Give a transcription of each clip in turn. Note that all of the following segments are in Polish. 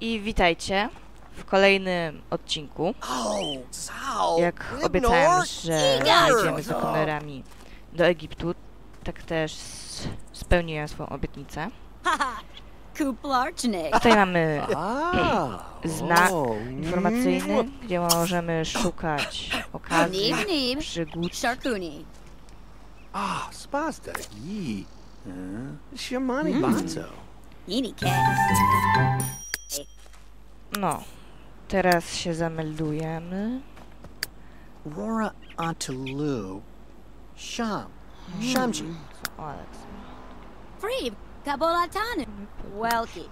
I witajcie w kolejnym odcinku. Jak obiecałem, że jedziemy z okunerami do Egiptu, tak też spełniłem swoją obietnicę. Tutaj mamy znak informacyjny, gdzie możemy szukać okazji, przygód. Ah, spasta. Yi. Uh, Shamani Banzo. Yini cat. No, teraz się zameldujemy. Rora Antulu. Sham. Shamji. O, Alex. Freeb. Kabolatanu. Welki.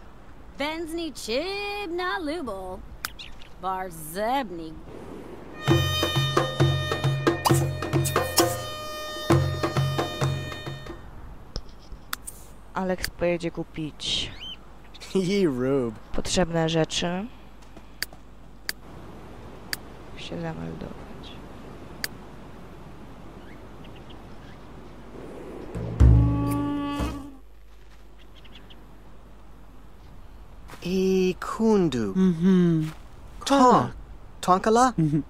Benzny chibna lubel. Barzebni. Alex pojedzie kupić I rób. Potrzebne rzeczy. Się zameldować. I kundu. Mhm. Mm Tonk. Tonkala? Mhm.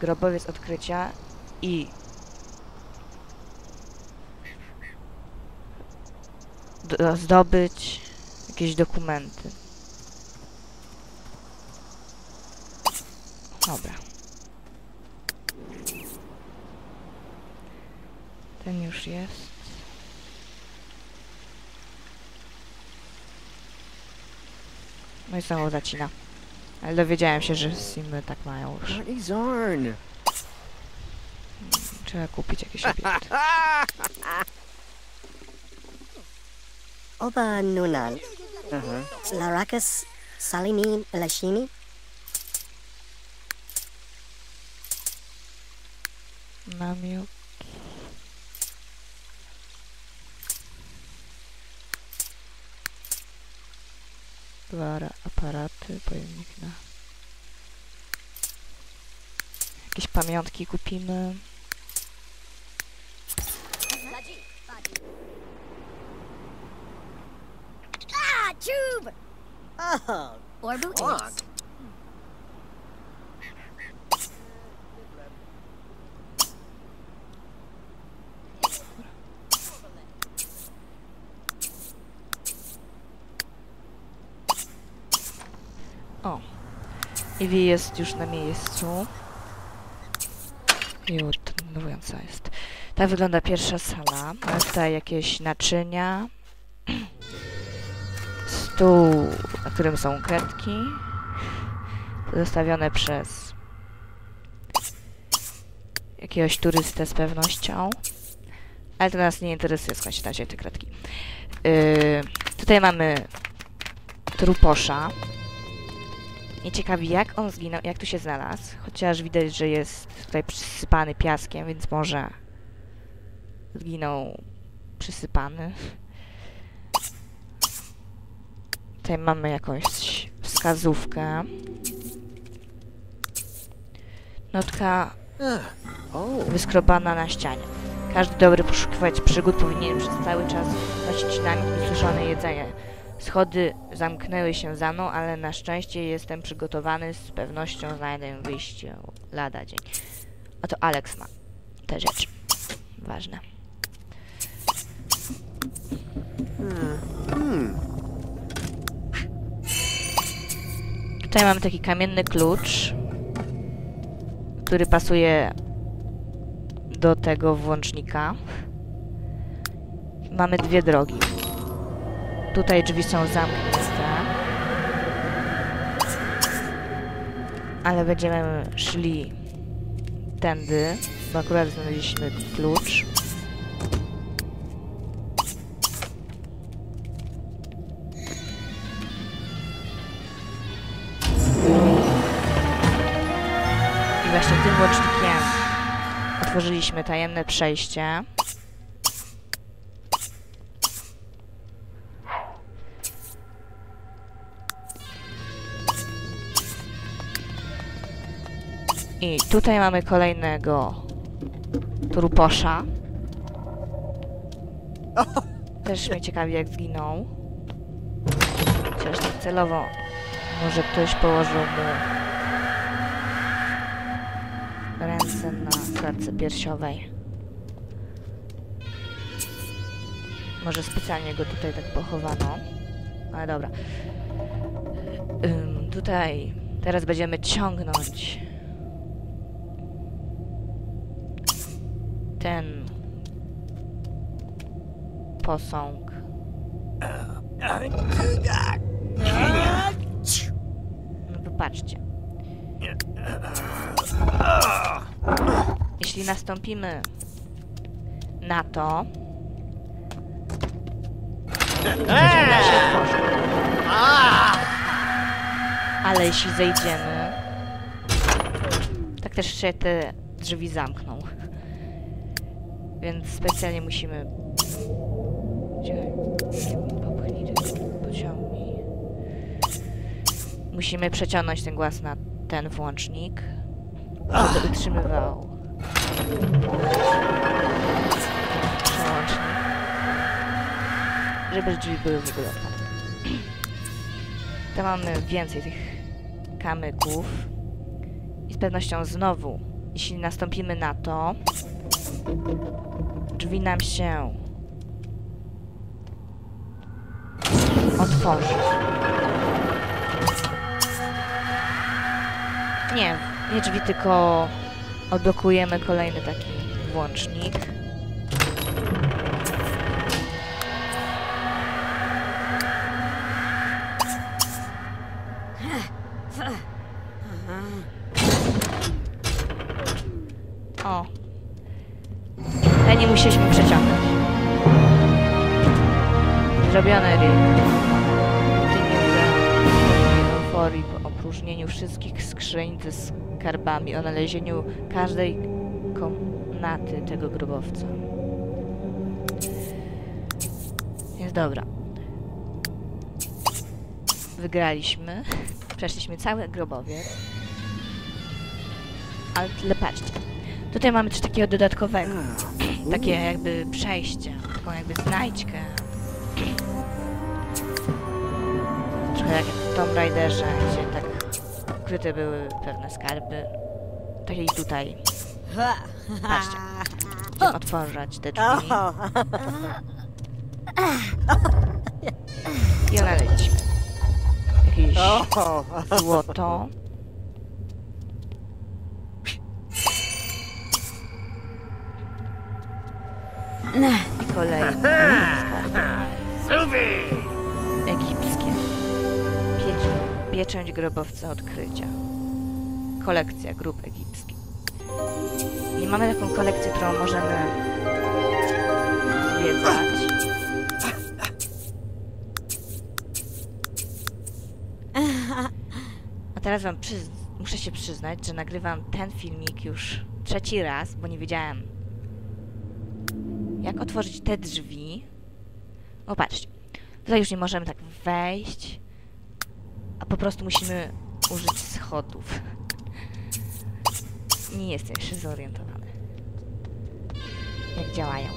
Grobowiec odkrycia i do- zdobyć jakieś dokumenty. Dobra. Ten już jest. No i znowu zacina. Ale dowiedziałem się, że Simy tak mają już. Zarn. Trzeba kupić jakieś obiekty. Oba Nunan. Larakas Salimi Lashimi. Namiot. Dwa ra- aparaty, pojemnik na... Jakieś pamiątki kupimy. Ah, tube. Oh, Orbu Iwi jest już na miejscu. I denerwująca jest. Tak wygląda pierwsza sala. Mamy tutaj jakieś naczynia. Stół, na którym są kredki. Zostawione przez jakiegoś turystę z pewnością. Ale to nas nie interesuje, skąd się wzięły te kredki. Yy, tutaj mamy truposza. Mnie ciekawi, jak on zginął, jak tu się znalazł. Chociaż widać, że jest tutaj przysypany piaskiem, więc może zginął przysypany. Tutaj mamy jakąś wskazówkę. Notka wyskrobana na ścianie. Każdy dobry poszukiwać przygód powinien przez cały czas nosić i suszone jedzenie. Schody zamknęły się za mną, ale na szczęście jestem przygotowany. Z pewnością znajdę wyjście lada dzień. Oto Alex ma te rzeczy. Ważne. Tutaj mamy taki kamienny klucz, który pasuje do tego włącznika. Mamy dwie drogi. Tutaj drzwi są zamknięte. Ale będziemy szli tędy, bo akurat znaleźliśmy klucz. I właśnie tym łącznikiem otworzyliśmy tajemne przejście. I tutaj mamy kolejnego truposza. Też mnie ciekawi jak zginął. Chociaż tak celowo może ktoś położył mu ręce na klatce piersiowej. Może specjalnie go tutaj tak pochowano. Ale dobra. Ym, tutaj teraz będziemy ciągnąć ten posąg. No popatrzcie. Jeśli nastąpimy na to. Ale jeśli zejdziemy, tak też się te drzwi zamkną. Więc specjalnie musimy... Czekaj, popchnij pociągnij. Musimy przeciągnąć ten głaz na ten włącznik, żeby utrzymywał przełącznik żeby drzwi były w ogóle otwarte. To mamy więcej tych kamyków. I z pewnością znowu, jeśli nastąpimy na to, drzwi nam się otworzy. Nie, nie drzwi, tylko odblokujemy kolejny taki włącznik. O. Ale nie musieliśmy przeciągać. Zrobione. Tymi euforii po opróżnieniu wszystkich skrzyń ze skarbami, o znalezieniu każdej komnaty tego grobowca. Jest dobra. Wygraliśmy. Przeszliśmy cały grobowiec. Ale patrzcie. Tutaj mamy coś takiego dodatkowego. Takie jakby przejście. Taką jakby znajdźkę. Trochę jak w Tomb Raiderze, gdzie tak ukryte były pewne skarby. Tak i tutaj. Patrzcie. Będziemy otworzyć te drzwi. I odnaleźliśmy. Jakieś złoto. I kolejne skarby. Egipskie. Piecz, pieczęć grobowca odkrycia. Kolekcja grup egipskich. I mamy taką kolekcję, którą możemy zwiedzać. A teraz wam muszę się przyznać, że nagrywam ten filmik już trzeci raz, bo nie wiedziałem jak otworzyć te drzwi. O, patrzcie. Tutaj już nie możemy tak wejść, a po prostu musimy użyć schodów. Nie jestem jeszcze zorientowany. Jak działają.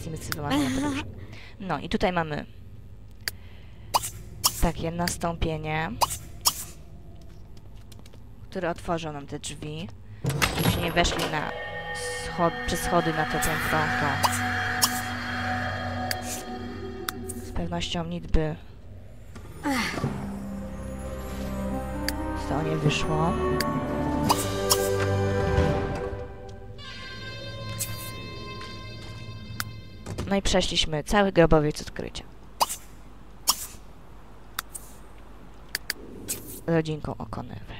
Zmysły wymarzenia podróży. No i tutaj mamy takie nastąpienie, które otworzą nam te drzwi. Żebyśmy nie weszli na schod przez schody na to piętro, to z pewnością nic by z tego nie wyszło. No i przeszliśmy cały grobowiec odkrycia. Rodzinką O'Connorów.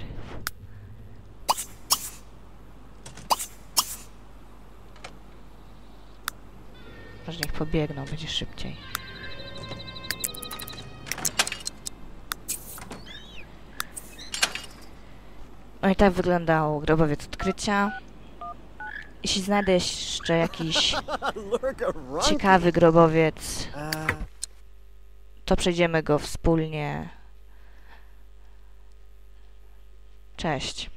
Może niech pobiegną, będzie szybciej. No i tak wyglądał grobowiec odkrycia. Jeśli znajdę jeszcze jakiś ciekawy grobowiec, to przejdziemy go wspólnie. Cześć.